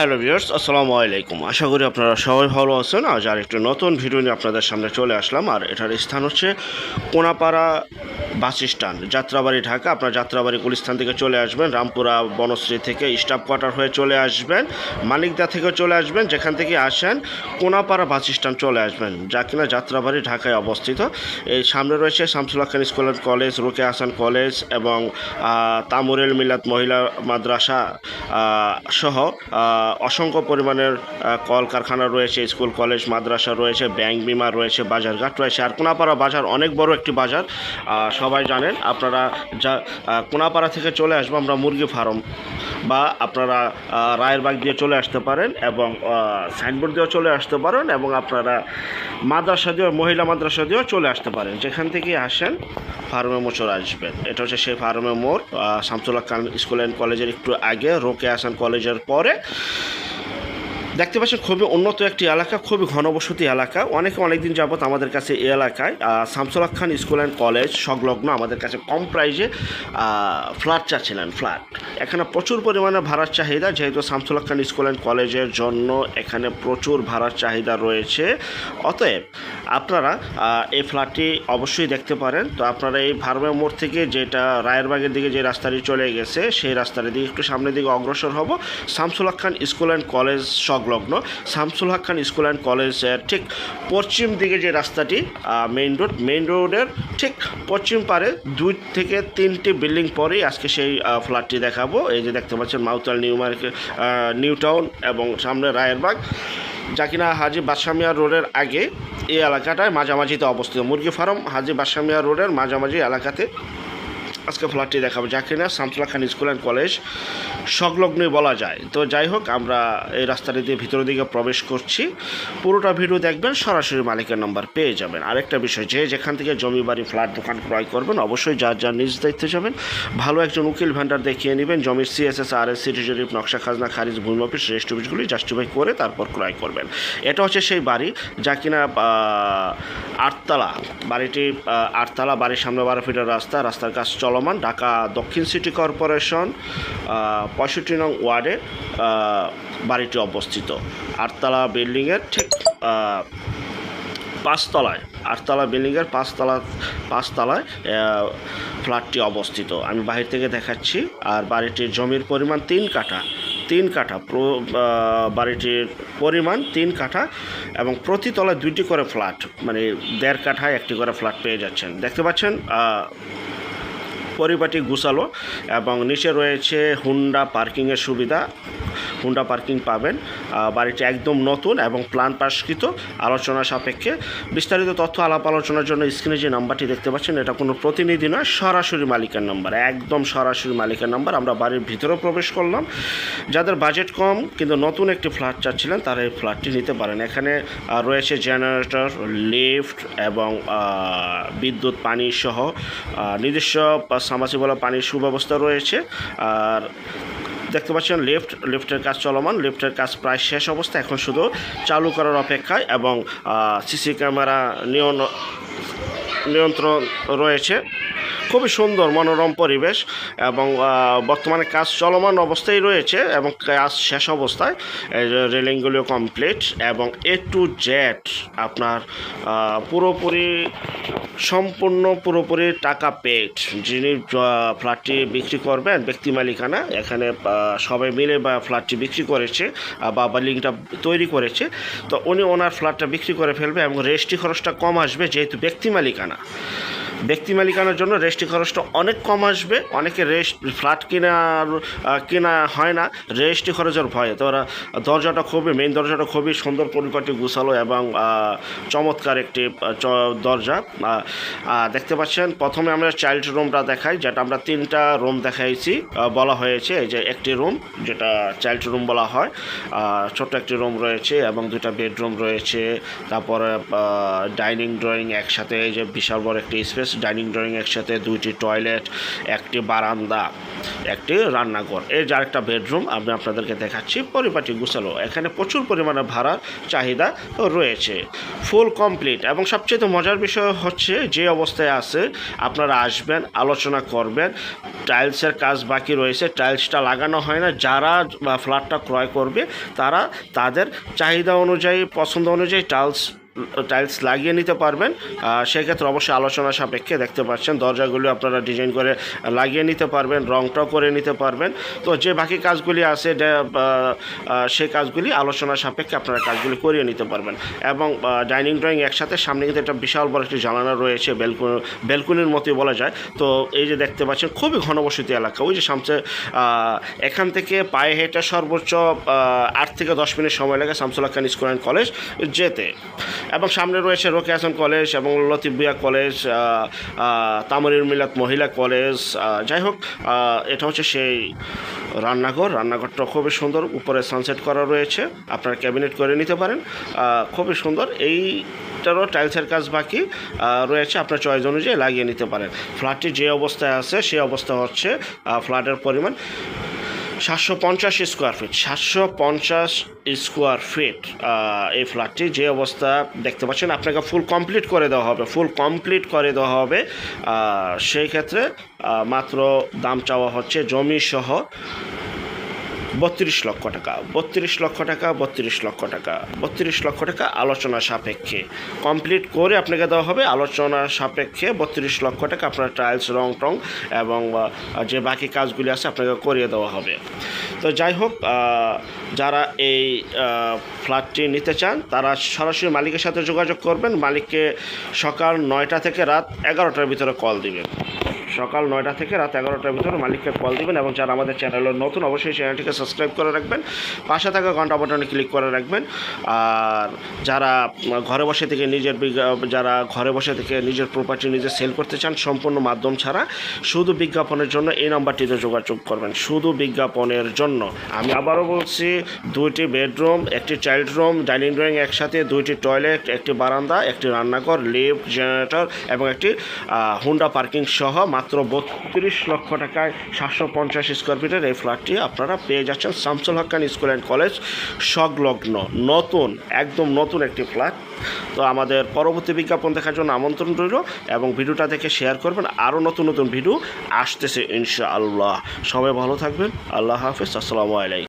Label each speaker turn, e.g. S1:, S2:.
S1: Hello viewers, আসসালামু আলাইকুম। আশা করি আপনারা সবাই ভালো আছেন। আজ আর একটি নতুন ভিডিও নিয়ে আপনাদের সামনে চলে আসলাম। আর এটার স্থান হচ্ছে কোনাপাড়া বাস স্ট্যান্ড। যাত্রাবাড়ি ঢাকা। আপনার যাত্রাবাড়ি গুলিস্থান থেকে চলে আসবেন। রামপুরা বনশ্রী থেকে স্টাফ কোয়ার্টার হয়ে চলে আসবেন। মানিকদা থেকে চলে আসবেন। যেখান থেকে আসেন কোনাপাড়া বাস স্ট্যান্ড চলে আসবেন। যা কিনা যাত্রাবাড়ি ঢাকায় অবস্থিত। এই সামনে রয়েছে Shamsul Khan school and college রোকে Hasan college এবং তামুরেল মিলাত মহিলা মাদ্রাসা সহ অসংখ্য পরিমাণের কলকারখানা রয়েছে স্কুল কলেজ মাদ্রাসা রয়েছে ব্যাংক বিমা রয়েছে বাজারঘাট রয়েছে। আর কোনাপাড়া বাজার অনেক বড় একটি বাজার। আহ, সবাই জানেন আপনারা যা কোনাপাড়া থেকে চলে আসব আমরা মুরগি ফার্ম বা আপনারা আহ, রায়েরবাগ দিয়ে চলে আসতে পারেন এবং সাইনবোর্ড দিয়েও চলে আসতে পারেন এবং আপনারা মাদ্রাসা দিয়েও মহিলা মাদ্রাসা দিয়েও চলে আসতে পারেন। যেখান থেকে আসেন ফার্মে মোচর আসবেন। এটা হচ্ছে সেই ফার্মে মোড় শামসুল্লাহ খান স্কুল অ্যান্ড কলেজের একটু আগে রোকে হাসান কলেজের পরে। দেখতে পাচ্ছেন, খুবই উন্নত একটি এলাকা, খুবই ঘনবসতি এলাকা। অনেকে অনেকদিন যাবত আমাদের কাছে এই এলাকায় Shamsullah Khan school and college সংলগ্ন আমাদের কাছে কম প্রাইজে ফ্ল্যাট চাচ্ছিলেন, ফ্ল্যাট। এখানে প্রচুর পরিমাণে ভাড়ার চাহিদা, যেহেতু শামসুল্লাহ খান স্কুল অ্যান্ড কলেজের জন্য এখানে প্রচুর ভাড়ার চাহিদা রয়েছে। অতএব, আপনারা এই ফ্ল্যাটটি অবশ্যই দেখতে পারেন। তো আপনারা এই ভারমে মোড় থেকে যেটা রায়েরবাগের দিকে যে রাস্তাটি চলে গেছে, সেই রাস্তাটি দিকে একটু সামনের দিকে অগ্রসর হব। Shamsul Khan school and college সংলগ্ন শামসুল হক খান স্কুল অ্যান্ড কলেজের ঠিক পশ্চিম দিকে যে রাস্তাটি মেইন রোড মেইন রোডের ঠিক পশ্চিম পারে দুই থেকে তিনটি বিল্ডিং পরেই আজকে সেই ফ্ল্যাটটি দেখাবো। এই যে দেখতে পাচ্ছেন Matuail new market new town এবং সামনে রায়েরবাগ যা কিনা হাজি বাদশামিয়া রোডের আগে এই এলাকাটায় মাঝামাঝিতে অবস্থিত। মুরগি ফার্ম হাজি বাদশামিয়া রোডের মাঝামাঝি এলাকাতে আজকে ফ্ল্যাটটি দেখাবো যা কিনা Shamsullah Khan school and college সংলগ্নই বলা যায়। তো যাই হোক, আমরা এই রাস্তাটি দিয়ে ভিতরের দিকে প্রবেশ করছি। পুরোটা ভিডিও দেখবেন, সরাসরি মালিকের নাম্বার পেয়ে যাবেন। আরেকটা বিষয়, যে যেখান থেকে জমি বাড়ি ফ্ল্যাট দোকান ক্রয় করবেন, অবশ্যই যার যার নিজ দায়িত্বে যাবেন। ভালো একজন উকিল ভ্যান্ডার দেখিয়ে নেবেন, জমির সিএসএস আর এস সিটি জরিপ নকশা, খাজনা, খারিজ, ভূমি অফিস রেস্ট অফিসগুলি জাস্টিফাই করে তারপর ক্রয় করবেন। এটা হচ্ছে সেই বাড়ি, যা কিনা আটতলা। বাড়িটি আটতলা, বাড়ির সামনে বারো ফিটের রাস্তা, রাস্তার কাজ চলমান ঢাকা দক্ষিণ সিটি কর্পোরেশন পঁয়ষট্টি নং ওয়ার্ডে বাড়িটি অবস্থিত। আটতলা বিল্ডিংয়ের ঠিক পাঁচতলায়, আটতলা বিল্ডিংয়ের পাঁচতলা, পাঁচতলায় ফ্ল্যাটটি অবস্থিত। আমি বাহির থেকে দেখাচ্ছি, আর বাড়িটির জমির পরিমাণ তিন কাঠা। তিন কাঠা বাড়িটির পরিমাণ তিন কাঠা এবং প্রতি তলায় দুইটি করে ফ্ল্যাট মানে দেড় কাঠায় একটি করে ফ্ল্যাট পেয়ে যাচ্ছেন। দেখতে পাচ্ছেন পরিপাটি গুছালো এবং নিচে রয়েছে হুন্ডা পার্কিংয়ের সুবিধা। হুন্ডা পার্কিং পাবেন। বাড়িটি একদম নতুন এবং প্ল্যান পাসকৃত আলোচনা সাপেক্ষে বিস্তারিত তথ্য, আলাপ আলোচনার জন্য স্ক্রিনে যে নাম্বারটি দেখতে পাচ্ছেন, এটা কোনো প্রতিনিধি নয়, সরাসরি মালিকের নাম্বার একদম সরাসরি মালিকের নাম্বার আমরা বাড়ির ভিতরেও প্রবেশ করলাম। যাদের বাজেট কম কিন্তু নতুন একটি ফ্ল্যাট চাচ্ছিলেন, তারা এই ফ্ল্যাটটি নিতে পারেন। এখানে রয়েছে জেনারেটর লিফট এবং বিদ্যুৎ, পানি সহ নিজস্ব সামাসিবলা পানির সুব্যবস্থা রয়েছে। আর দেখতে পাচ্ছেন লেফট লিফটের কাজ চলমান লিফটের কাজ প্রায় শেষ অবস্থা, এখন শুধু চালু করার অপেক্ষায় এবং সিসি ক্যামেরা নিয়ন, নিয়ন্ত্রণ রয়েছে। খুবই সুন্দর মনোরম পরিবেশ এবং বর্তমানে কাজ চলমান অবস্থায় রয়েছে এবং কাজ শেষ অবস্থায়। রেলিংগুলিও কমপ্লিট এবং এ টু জেড আপনার পুরোপুরি, সম্পূর্ণ পুরোপুরি টাকা পেড যিনি ফ্ল্যাটটি বিক্রি করবেন, ব্যক্তি মালিকানা, এখানে সবাই মিলে বা ফ্ল্যাটটি বিক্রি করেছে বা বিল্ডিংটা তৈরি করেছে। তো উনি ওনার ফ্ল্যাটটা বিক্রি করে ফেলবে এবং রেজিস্ট্রি খরচটা কম আসবে যেহেতু ব্যক্তি মালিকানা। ব্যক্তি মালিকানার জন্য রেজিস্ট্রি খরচটা অনেক কম আসবে। অনেকে রেস্ট, ফ্ল্যাট কেনার কেনা হয় না। রেজিস্ট্রি খরচের ভয়ে। তো ওরা দরজাটা খুবই মেইন দরজাটা খুবই সুন্দর পরিপাটি গুছালো এবং চমৎকার একটি দরজা। দেখতে পাচ্ছেন, প্রথমে আমরা চাইল্ড রুমটা দেখাই, যেটা আমরা তিনটা রুম দেখাইছি। বলা হয়েছে এই যে একটি রুম, যেটা চাইল্ড রুম বলা হয়। ছোট্ট একটি রুম রয়েছে এবং দুটা বেডরুম রয়েছে। তারপরে ডাইনিং, ড্রয়িং একসাথে এই যে বিশাল বড় একটি স্পেস কলেজ ডাইনিং ড্রয়িং একসাথে, দুইটি টয়লেট, একটি বারান্দা, একটি রান্নাঘর। এই যার একটা বেডরুম আমি আপনাদেরকে দেখাচ্ছি, পরিপাটি গুছালো। এখানে প্রচুর পরিমাণে ভাড়ার চাহিদা রয়েছে। Full complete. এবং সবচেয়ে মজার বিষয় হচ্ছে, যে অবস্থায় আছে, আপনারা আসবেন, আলোচনা করবেন টাইলসের কাজ বাকি রয়েছে, টাইলসটা লাগানো হয় না। যারা ফ্ল্যাটটা ক্রয় করবে, তারা তাদের চাহিদা অনুযায়ী, পছন্দ অনুযায়ী টাইলস টাইলস লাগিয়ে নিতে পারবেন। সেক্ষেত্রে অবশ্যই আলোচনা সাপেক্ষে দেখতে পাচ্ছেন, দরজাগুলি আপনারা ডিজাইন করে লাগিয়ে নিতে পারবেন, রংটাও করে নিতে পারবেন। তো যে বাকি কাজগুলি আছে সেই কাজগুলি আলোচনা সাপেক্ষে আপনারা কাজগুলি করিয়ে নিতে পারবেন। এবং ডাইনিং ড্রয়িং একসাথে, সামনে কিন্তু একটা বিশাল বড় একটি জানালা রয়েছে, বেলকুনি, বেলকুনির মতোই বলা যায়। তো এই যে দেখতে পাচ্ছেন, খুবই ঘনবসতি এলাকা। ওই যে সামসে এখান থেকে পায়ে হেঁটে সর্বোচ্চ আট থেকে দশ মিনিট সময় লাগে Shamsullah Khan school and college যেতে। এবং সামনে রয়েছে রোকে হাসান কলেজ এবং লতিবিয়া কলেজ তামরির মিলাত মহিলা কলেজ যাই হোক এটা হচ্ছে সেই রান্নাঘর। রান্নাঘরটা খুবই সুন্দর, উপরে সানসেট করা রয়েছে। আপনারা ক্যাবিনেট করে নিতে পারেন। খুবই সুন্দর। এইটারও টাইলসের কাজ বাকি রয়েছে। আপনার চয়েস অনুযায়ী লাগিয়ে নিতে পারেন। ফ্ল্যাটটি যে অবস্থায় আছে সেই অবস্থা হচ্ছে ফ্ল্যাটের পরিমাণ। সাতশো পঞ্চাশ স্কোয়ার ফিট সাতশো পঞ্চাশ স্কোয়ার ফিট এই ফ্ল্যাটটি যে অবস্থা দেখতে পাচ্ছেন, আপনাকে ফুল কমপ্লিট করে দেওয়া হবে ফুল কমপ্লিট করে দেওয়া হবে। সেই ক্ষেত্রে মাত্র দাম চাওয়া হচ্ছে জমি সহ বত্রিশ লক্ষ টাকা, বত্রিশ লক্ষ টাকা, বত্রিশ লক্ষ টাকা, বত্রিশ লক্ষ টাকা আলোচনা সাপেক্ষে। কমপ্লিট করে আপনাকে দেওয়া হবে আলোচনা সাপেক্ষে বত্রিশ লক্ষ টাকা আপনার টাইলস রং টং এবং যে বাকি কাজগুলি আছে আপনাকে করিয়ে দেওয়া হবে। তো যাই হোক যারা এই ফ্ল্যাটটি নিতে চান, তারা সরাসরি মালিকের সাথে যোগাযোগ করবেন। মালিককে সকাল নয়টা থেকে রাত এগারোটার ভিতরে কল দিবেন। সকাল নয়টা থেকে রাত এগারোটার ভিতরে মালিককে কল দিবেন এবং যারা আমাদের চ্যানেলের নতুন, অবশ্যই চ্যানেলটিকে সাবস্ক্রাইব করে রাখবেন। পাশে থাকা ঘণ্টা বাটনে ক্লিক করে রাখবেন। আর যারা ঘরে বসে থেকে নিজের যারা ঘরে বসে থেকে নিজের প্রপার্টি নিজে সেল করতে চান, সম্পূর্ণ মাধ্যম ছাড়া শুধু বিজ্ঞাপনের জন্য এই নাম্বারটিতে যোগাযোগ করবেন। শুধু বিজ্ঞাপনের জন্য। আমি আবারও বলছি, দুইটি বেডরুম একটি চাইল্ড রুম ডাইনিং ড্রয়িং একসাথে, দুইটি টয়লেট একটি বারান্দা, একটি রান্নাঘর লিফট জেনারেটর এবং একটি হুন্ডা পার্কিং সহ মাত্র বত্রিশ লক্ষ টাকায় সাতশো পঞ্চাশ স্কোয়ার ফিটের এই ফ্ল্যাটটি আপনারা পেয়ে যাচ্ছেন Shamsul Haqqan school and college সংলগ্ন, নতুন, একদম নতুন একটি ফ্ল্যাট তো আমাদের পরবর্তী বিজ্ঞাপন দেখার জন্য আমন্ত্রণ রইল এবং ভিডিওটা দেখে শেয়ার করবেন। আরও নতুন নতুন ভিডিও আসতেছে ইনশাআল্লাহ। সবাই ভালো থাকবেন। আল্লাহ হাফিজ। আসসালামু আলাইকুম।